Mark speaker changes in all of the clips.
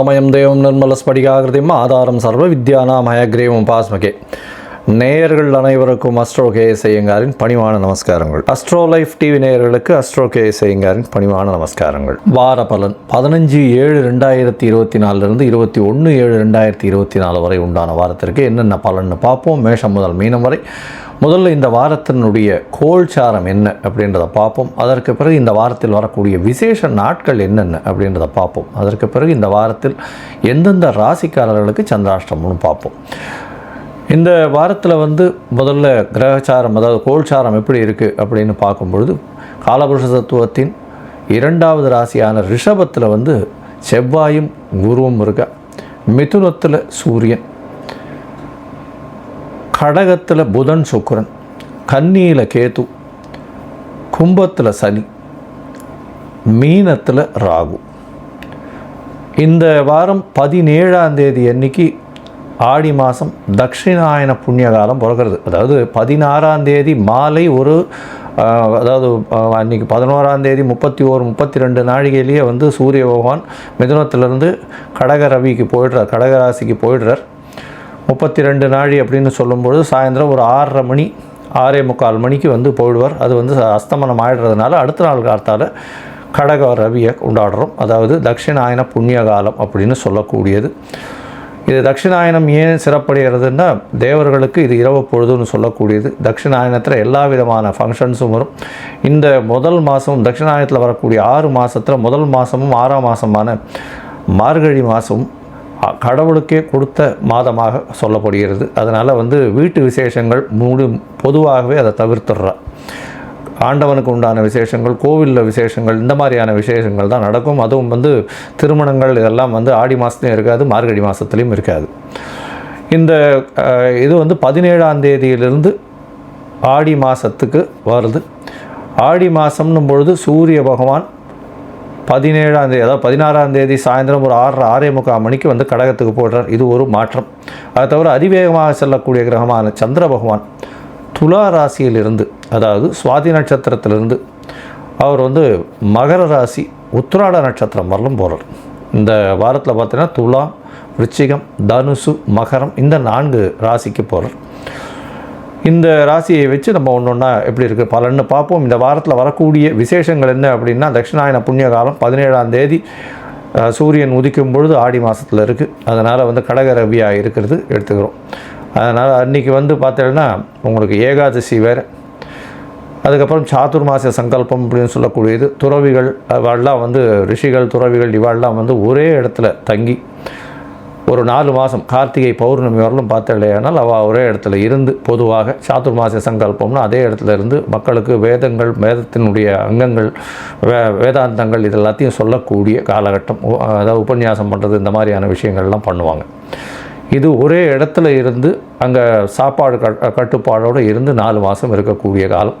Speaker 1: ஞானானந்தமயம் தேவம் நிர்மலஸ்படிகாகிருதிம் ஆதாரம் சர்வ வித்யானாம் ஹயக்ரீவம் பாஸ்மகே. நேயர்கள் அனைவருக்கும் அஸ்ட்ரோ கே செய்யுங்காரின் பணிவான நமஸ்காரங்கள். அஸ்ட்ரோ லைஃப் டிவி நேயர்களுக்கு அஸ்ட்ரோ கே செய்யுங்காரின் பணிவான நமஸ்காரங்கள். வார பலன் பதினஞ்சு ஏழு ரெண்டாயிரத்தி இருபத்தி நாலுலேருந்து இருபத்தி ஒன்று ஏழு ரெண்டாயிரத்தி இருபத்தி நாலு வரை உண்டான வாரத்திற்கு என்னென்ன பலன்னு பார்ப்போம். மேஷம் முதல் மீனம் வரை முதல்ல இந்த வாரத்தினுடைய கோல்சாரம் என்ன அப்படின்றத பார்ப்போம். அதற்கு பிறகு இந்த வாரத்தில் வரக்கூடிய விசேஷ நாட்கள் என்னென்ன அப்படின்றத பார்ப்போம். அதற்கு பிறகு இந்த வாரத்தில் எந்தெந்த ராசிக்காரர்களுக்கு சந்திராஷ்டமம்னு பார்ப்போம். இந்த வாரத்தில் வந்து முதல்ல கிரகச்சாரம் அதாவது கோல்சாரம் எப்படி இருக்குது அப்படின்னு பார்க்கும்பொழுது காலபுருஷ தத்துவத்தின் இரண்டாவது ராசியான ரிஷபத்தில் வந்து செவ்வாயும் குருவும் இருக்க? மிதுனத்தில் சூரியன். கடகத்தில் புதன் சுக்கரன் கன்னியில் கேது கும்பத்தில் சனி மீனத்தில் ராகு. இந்த வாரம் பதினேழாம் தேதி அன்னைக்கு ஆடி மாதம் தட்சிணாயன புண்ணிய காலம் பிறக்கிறது. அதாவது பதினாறாம் தேதி மாலை ஒரு அதாவது அன்றைக்கி அன்னைக்கு பதினோராம் தேதி முப்பத்தி ஓரு முப்பத்தி ரெண்டு நாழிகையிலேயே வந்து சூரிய பகவான் மிதுனத்திலேருந்து கடக ரவிக்கு போயிடுறார் கடகராசிக்கு போயிடுறார். முப்பத்தி ரெண்டு நாழி அப்படின்னு சொல்லும்பொழுது சாயந்தரம் ஒரு ஆறரை மணி ஆறே முக்கால் மணிக்கு வந்து போயிடுவார். அது வந்து அஸ்தமனம் ஆயிடுறதுனால அடுத்த நாள் காலத்தால் கடக ரவியை கொண்டாடுறோம். அதாவது தட்சிணாயன புண்ணிய காலம் அப்படின்னு சொல்லக்கூடியது. இது தட்சிணாயனம் ஏன் சிறப்படைகிறதுன்னா தேவர்களுக்கு இது இரவு பொழுதுன்னு சொல்லக்கூடியது. தட்சிணாயனத்தில் எல்லா விதமான ஃபங்க்ஷன்ஸும் வரும். இந்த முதல் மாதம் தட்சிணாயனத்தில் வரக்கூடிய ஆறு மாதத்தில் முதல் மாதமும் ஆறாம் மாதமான மார்கழி மாதமும் கடவுளுக்கே கொடுத்த மாதமாக சொல்லப்படுகிறது. அதனால் வந்து வீட்டு விசேஷங்கள் முழு பொதுவாகவே அதை தவிர்த்துடுறா. ஆண்டவனுக்கு உண்டான விசேஷங்கள் கோவிலில் விசேஷங்கள் இந்த மாதிரியான விசேஷங்கள் தான் நடக்கும். அதுவும் வந்து திருமணங்கள் இதெல்லாம் வந்து ஆடி மாதத்துலையும் இருக்காது மார்கழி மாதத்துலேயும் இருக்காது. இந்த இது வந்து பதினேழாம் தேதியிலிருந்து ஆடி மாதத்துக்கு வருது. ஆடி மாதம்னும் பொழுது சூரிய பகவான் பதினேழாம் தேதி அதாவது பதினாறாம் தேதி சாயந்தரம் ஒரு ஆறு ஆறே முக்கால் மணிக்கு வந்து கடகத்துக்கு போடுறார். இது ஒரு மாற்றம். அதை தவிர அதிவேகமாக செல்லக்கூடிய கிரகமான சந்திர பகவான் துலா ராசியிலிருந்து அதாவது சுவாதி நட்சத்திரத்திலிருந்து அவர் வந்து மகர ராசி உத்திராட நட்சத்திரம் வரலும் போகிறார் இந்த வாரத்தில் பார்த்தீங்கன்னா துலா விருச்சிகம் தனுசு மகரம் இந்த நான்கு ராசிக்கு போகிறார் இந்த ராசியை வச்சு நம்ம ஒன்று ஒன்றா எப்படி இருக்குது பலன்னு பார்ப்போம். இந்த வாரத்தில் வரக்கூடிய விசேஷங்கள் என்ன அப்படின்னா தட்சிணாயன புண்ணிய காலம் பதினேழாம் தேதி சூரியன் உதிக்கும் பொழுது ஆடி மாதத்தில் இருக்குது அதனால் வந்து கடக ரவியாக இருக்கிறது எடுத்துக்கிறோம். அதனால் அன்றைக்கி வந்து பார்த்தீங்கன்னா உங்களுக்கு ஏகாதசி வேறு. அதுக்கப்புறம் சாதுர்மாச சங்கல்பம் அப்படின்னு சொல்லக்கூடியது. துறவிகள் இவாள்லாம் வந்து ரிஷிகள் துறவிகள் இவாள்லாம் வந்து ஒரே இடத்துல தங்கி ஒரு நாலு மாதம் கார்த்திகை பௌர்ணமி வரலும் பார்த்தலையானால் அவள் ஒரே இடத்துல இருந்து பொதுவாக சாதுர்மாச சங்கல்பம்னு அதே இடத்துல இருந்து மக்களுக்கு வேதங்கள் வேதத்தினுடைய அங்கங்கள் வே வேதாந்தங்கள் இது எல்லாத்தையும் சொல்லக்கூடிய காலகட்டம் அதாவது உபன்யாசம் பண்ணுறது இந்த மாதிரியான விஷயங்கள்லாம் பண்ணுவாங்க. இது ஒரே இடத்துல இருந்து அங்கே சாப்பாடு கட் கட்டுப்பாடோடு இருந்து நாலு மாதம் இருக்கக்கூடிய காலம்.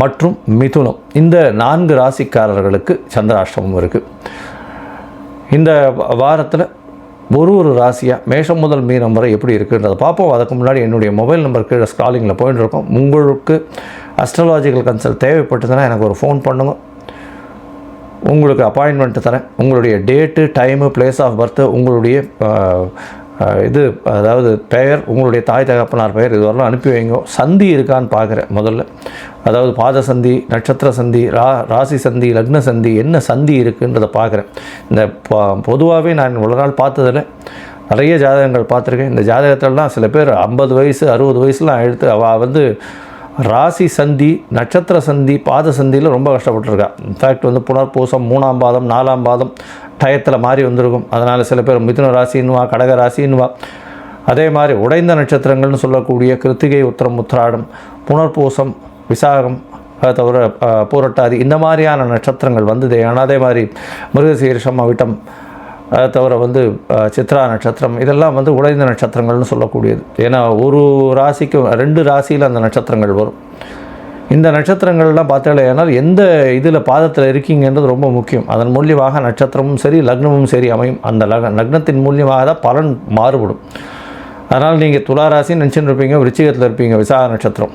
Speaker 1: மற்றும் மிதுனம். இந்த நான்கு ராசிக்காரர்களுக்கு சந்திராஷ்டமம் இருக்குது இந்த வாரத்தில் ஒரு ஒரு ராசியாக மேஷம் முதல் மீனம் வரை எப்படி இருக்குன்றதை பார்ப்போம். அதுக்கு முன்னாடி என்னுடைய மொபைல் நம்பர் கீழே ஸ்காலிங்கில் போயிட்டு இருக்கோம். உங்களுக்கு அஸ்ட்ராலாஜிக்கல் கன்சல்ட் தேவைப்பட்டதுன்னா எனக்கு ஒரு ஃபோன் பண்ணுங்க. உங்களுக்கு அப்பாயின்மெண்ட்டு தரேன். உங்களுடைய date time place of birth உங்களுடைய இது அதாவது பெயர் உங்களுடைய தாய் தகப்பனார் பெயர் இதுவரெல்லாம் அனுப்பி வைங்க. சந்தி இருக்கான்னு பார்க்குறேன் முதல்ல. அதாவது பாத சந்தி நட்சத்திர சந்தி ரா ராசி சந்தி லக்ன சந்தி என்ன சந்தி இருக்குன்றதை பார்க்குறேன். இந்த பொதுவாகவே நான் இவ்வளோ நாள் பார்த்ததில் நிறைய ஜாதகங்கள் பார்த்துருக்கேன். இந்த ஜாதகத்திலலாம் சில பேர் ஐம்பது வயசு அறுபது வயசுலாம் எடுத்து அவள் வந்து ராசி சந்தி நட்சத்திர சந்தி பாத சந்தியில் ரொம்ப கஷ்டப்பட்டுருக்கா. இன்ஃபேக்ட் வந்து புனர்பூசம் மூணாம் பாதம் நாலாம் பாதம் டயத்தில் மாறி வந்திருக்கும். அதனால் சில பேர் மிதுன ராசின்னுவா கடக ராசின்னுவா. அதே மாதிரி உடைந்த நட்சத்திரங்கள்னு சொல்லக்கூடிய கிருத்திகை உத்திரம் உத்திராடம் புனர்பூசம் விசாகம் அதை தவிர பூரட்டாதி இந்த மாதிரியான நட்சத்திரங்கள் வந்தது. ஆனால் அதே மாதிரி மிருகசீரிஷம் அவிட்டம் அதை தவிர வந்து சித்ரா நட்சத்திரம் இதெல்லாம் வந்து உடைந்த நட்சத்திரங்கள்னு சொல்லக்கூடியது. ஏன்னா ஒரு ராசிக்கும் ரெண்டு ராசியில் அந்த நட்சத்திரங்கள் வரும். இந்த நட்சத்திரங்கள்லாம் பார்த்தாலேனால் எந்த இதில் பாதத்தில் இருக்கீங்கன்றது ரொம்ப முக்கியம். அதன் மூலியமாக நட்சத்திரமும் சரி லக்னமும் சரி அமையும். அந்த லக லக்னத்தின் மூலியமாக தான் பலன் மாறுபடும். அதனால் நீங்கள் துளாராசின்னு நினச்சின்னு இருப்பீங்க விருச்சிகத்தில் இருப்பீங்க விசாக நட்சத்திரம்.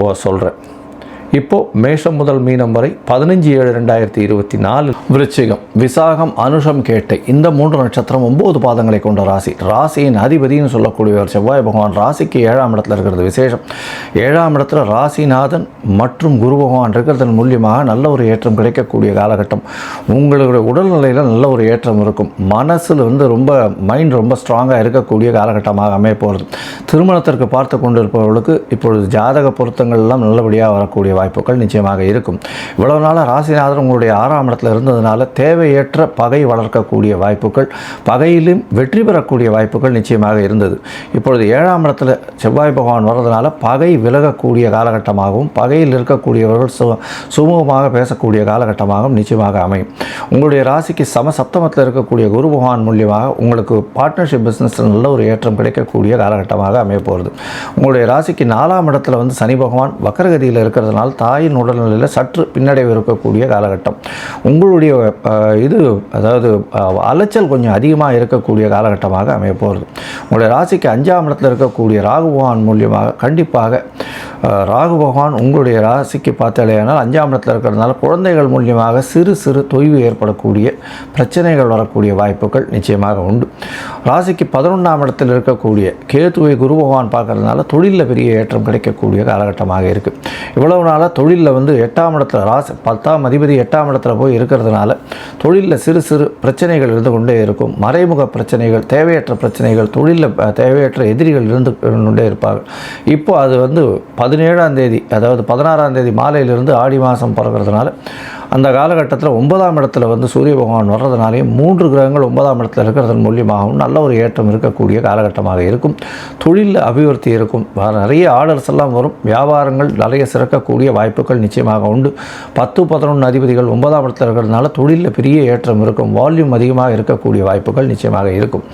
Speaker 1: ஓ சொல்கிறேன். இப்போது மேஷம் முதல் மீனம் வரை பதினஞ்சு ஏழு ரெண்டாயிரத்தி இருபத்தி நாலு விருச்சிகம். விசாகம் அனுஷம் கேட்டை இந்த மூன்று நட்சத்திரம் ஒன்பது பாதங்களை கொண்ட ராசி. ராசியின் அதிபதினு சொல்லக்கூடியவர் செவ்வாய் பகவான் ராசிக்கு ஏழாம் இடத்துல இருக்கிறது விசேஷம். ஏழாம் இடத்துல ராசிநாதன் மற்றும் குரு பகவான் இருக்கிறதன் மூலியமாக நல்ல ஒரு ஏற்றம் கிடைக்கக்கூடிய காலகட்டம். உங்களுடைய உடல்நிலையில் நல்ல ஒரு ஏற்றம் இருக்கும். மனசில் வந்து ரொம்ப மைண்ட் ரொம்ப ஸ்ட்ராங்காக இருக்கக்கூடிய காலகட்டமாக அமைய போகிறது திருமணத்திற்கு பார்த்து கொண்டிருப்பவர்களுக்கு இப்பொழுது ஜாதக பொருத்தங்கள் எல்லாம் நல்லபடியாக வரக்கூடிய வாய்ப்புகள் நிச்சயமாக இருக்கும். இவ்வளவு நாளாக ராசிநாதன் உங்களுடைய ஆறாம் இடத்துல இருந்ததுனால தேவையற்ற பகை வளர்க்கக்கூடிய வாய்ப்புகள் பகையிலும் வெற்றி பெறக்கூடிய வாய்ப்புகள் நிச்சயமாக இருந்தது. இப்பொழுது ஏழாம் இடத்துல செவ்வாய் பகவான் வர்றதுனால பகை விலகக்கூடிய காலகட்டமாகவும் பகையில் இருக்கக்கூடியவர்கள் சு சுமூகமாக பேசக்கூடிய காலகட்டமாகவும் நிச்சயமாக அமையும். உங்களுடைய ராசிக்கு சம சப்தமத்தில் இருக்கக்கூடிய குரு பகவான் மூலியமாக உங்களுக்கு பார்ட்னர்ஷிப் பிஸ்னஸில் நல்ல ஒரு ஏற்றம் கிடைக்கக்கூடிய காலகட்டமாக அமைய போகிறது. உங்களுடைய ராசிக்கு நாலாம் இடத்துல வந்து சனி பகவான் வக்கரகதியில் இருக்கிறதுனால தாயின் உடல்நிலையில் சற்று பின்னடைவு இருக்கக்கூடிய காலகட்டம். உங்களுடைய இது அதாவது அலைச்சல் கொஞ்சம் அதிகமாக இருக்கக்கூடிய காலகட்டமாக அமைய போகிறது உங்களுடைய ராசிக்கு அஞ்சாம் இடத்துல இருக்கக்கூடிய ராகுபகவான் மூலியமாக கண்டிப்பாக ராகு பகவான் உங்களுடைய ராசிக்கு பார்த்தாலேயானால் அஞ்சாம் இடத்துல இருக்கிறதுனால குழந்தைகள் மூலியமாக சிறு சிறு தொய்வு ஏற்படக்கூடிய பிரச்சனைகள் வரக்கூடிய வாய்ப்புகள் நிச்சயமாக உண்டு. ராசிக்கு பதினொன்றாம் இடத்தில் இருக்கக்கூடிய கேதுவை குரு பகவான் பார்க்கறதுனால தொழிலில் பெரிய ஏற்றம் கிடைக்கக்கூடிய காலகட்டமாக இருக்குது இவ்வளவு நாளாக தொழிலில் வந்து எட்டாம் இடத்துல ராசி பத்தாம் அதிபதி எட்டாம் இடத்துல போய் இருக்கிறதுனால தொழிலில் சிறு சிறு பிரச்சனைகள் இருந்து கொண்டே இருக்கும். மறைமுக பிரச்சனைகள் தேவையற்ற பிரச்சனைகள் தொழிலில் தேவையற்ற எதிரிகள் இருந்து கொண்டே இருப்பார்கள். இப்போ அது வந்து பதினேழாம் தேதி அதாவது பதினாறாம் தேதி மாலையிலிருந்து ஆடி மாதம் பிறகுறதுனால அந்த காலகட்டத்தில் ஒன்பதாம் இடத்துல வந்து சூரிய பகவான் வர்றதுனாலையும் மூன்று கிரகங்கள் ஒன்பதாம் இடத்துல இருக்கிறதன் மூலியமாகவும் நல்ல ஒரு ஏற்றம் இருக்கக்கூடிய காலகட்டமாக இருக்கும். தொழிலில் அபிவிருத்தி இருக்கும். நிறைய ஆர்டர்ஸ் எல்லாம் வரும். வியாபாரங்கள் நிறைய சிறக்கக்கூடிய வாய்ப்புகள் நிச்சயமாக உண்டு. பத்து பதினொன்று அதிபதிகள் ஒன்பதாம் இடத்துல இருக்கிறதுனால தொழிலில் பெரிய ஏற்றம் இருக்கும். வால்யூம் அதிகமாக இருக்கக்கூடிய வாய்ப்புகள் நிச்சயமாக இருக்கும்.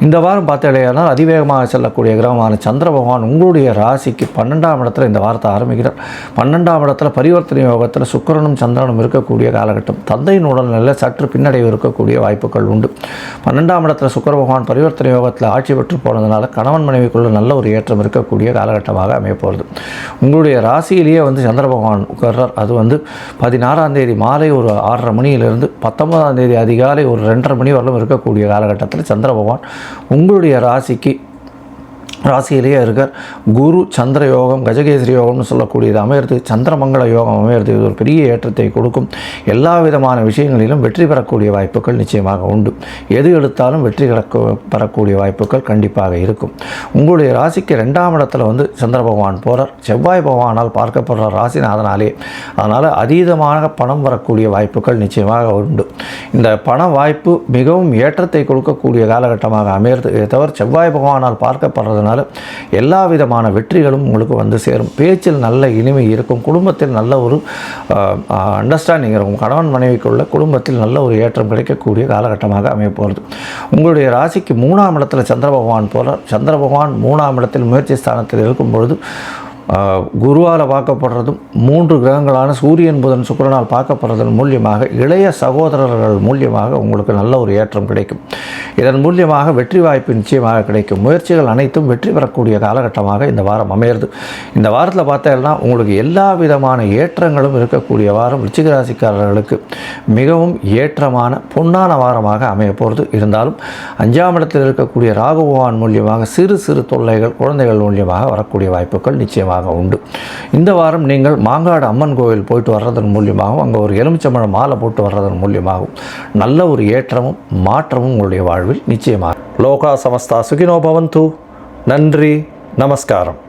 Speaker 1: இந்த வாரம் பார்த்தாலேயானால் அதிவேகமாக செல்லக்கூடிய கிரகமான சந்திர பகவான் உங்களுடைய ராசிக்கு பன்னெண்டாம் இடத்துல இந்த வாரத்தை ஆரம்பிக்கிறார். பன்னெண்டாம் இடத்துல பரிவர்த்தனை யோகத்தில் சுக்கிரனும் சந்திரனும் இருக்கக்கூடிய காலகட்டம். தந்தையின் உடல்நிலையில் சற்று பின்னடைவு இருக்கக்கூடிய வாய்ப்புகள் உண்டு. பன்னெண்டாம் இடத்துல சுக்கர பகவான் பரிவர்த்தனை யோகத்தில் ஆட்சி பெற்று போனதுனால கணவன் மனைவிக்குள்ள நல்ல ஒரு ஏற்றம் இருக்கக்கூடிய காலகட்டமாக அமையப்போகிறது உங்களுடைய ராசியிலேயே வந்து சந்திர பகவான் உட்கார்றார். அது வந்து பதினாறாம் தேதி மாலை ஒரு ஆறரை மணியிலிருந்து பத்தொன்பதாம் தேதி அதிகாலை ஒரு ரெண்டரை மணி வரலும் இருக்கக்கூடிய காலகட்டத்தில் சந்திர பகவான் உங்களுடைய ராசிக்கு ராசியிலேயே இருக்கார். குரு சந்திர யோகம் கஜகேசரி யோகம்னு சொல்லக்கூடியது அமையிறது. சந்திரமங்கல யோகம் அமையிறது. இது ஒரு பெரிய ஏற்றத்தை கொடுக்கும். எல்லா விதமான விஷயங்களிலும் வெற்றி பெறக்கூடிய வாய்ப்புகள் நிச்சயமாக உண்டு. எது எடுத்தாலும் வெற்றி கிடக்க பெறக்கூடிய வாய்ப்புகள் கண்டிப்பாக இருக்கும். உங்களுடைய ராசிக்கு ரெண்டாம் இடத்துல வந்து சந்திர பகவான் போகிறார் செவ்வாய் பகவானால் பார்க்கப்படுற ராசிநாதனாலே அதனால் அதீதமாக பணம் வரக்கூடிய வாய்ப்புகள் நிச்சயமாக உண்டு. இந்த பண வாய்ப்பு மிகவும் ஏற்றத்தை கொடுக்கக்கூடிய காலகட்டமாக அமையிறது. இதை தவிர செவ்வாய் பகவானால் பார்க்கப்படுறதுனால அதனால் எல்லா விதமான வெற்றிகளும் உங்களுக்கு வந்து சேரும். பேச்சில் நல்ல இனிமை இருக்கும். குடும்பத்தில் நல்ல ஒரு அண்டர்ஸ்டாண்டிங் இருக்கும். கணவன் மனைவிக்குள்ள குடும்பத்தில் நல்ல ஒரு ஏற்றம் கிடைக்கக்கூடிய காலகட்டமாக அமையப்போகிறது உங்களுடைய ராசிக்கு மூணாம் இடத்தில் சந்திர பகவான் போகிறார் சந்திர பகவான் மூணாம் இடத்தில் முயற்சி ஸ்தானத்தில் இருக்கும் பொழுது குருவால் பார்க்கப்படுறதும் மூன்று கிரகங்களான சூரியன் புதன் சுக்கிரனால் பார்க்கப்படுறதன் மூலியமாக இளைய சகோதரர்கள் மூலியமாக உங்களுக்கு நல்ல ஒரு ஏற்றம் கிடைக்கும். இதன் மூலியமாக வெற்றி வாய்ப்பு நிச்சயமாக கிடைக்கும். முயற்சிகள் அனைத்தும் வெற்றி பெறக்கூடிய காலகட்டமாக இந்த வாரம் அமையிறது. இந்த வாரத்தில் பார்த்தேன்னா உங்களுக்கு எல்லா விதமான ஏற்றங்களும் இருக்கக்கூடிய வாரம் ரிச்சிகராசிக்காரர்களுக்கு மிகவும் ஏற்றமான பொன்னான வாரமாக அமைய போகிறது இருந்தாலும் அஞ்சாம் இடத்தில் இருக்கக்கூடிய ராகுபவான் மூலியமாக சிறு சிறு தொல்லைகள் குழந்தைகள் மூலியமாக வரக்கூடிய வாய்ப்புகள் நிச்சயமாக நிச்சயமாக உண்டு. இந்த வாரம் நீங்கள் மாங்காடு அம்மன் கோவில் போயிட்டு வர்றதன் மூலியமாகவும் அங்கே ஒரு எலுமிச்சம்பழம் மாலை போட்டு வர்றதன் மூலியமாகவும் நல்ல ஒரு ஏற்றமும் மாற்றமும் உங்களுடைய வாழ்வில் நிச்சயமாக. லோகா சமஸ்தா சுகினோ பவந்து. நன்றி நமஸ்காரம்.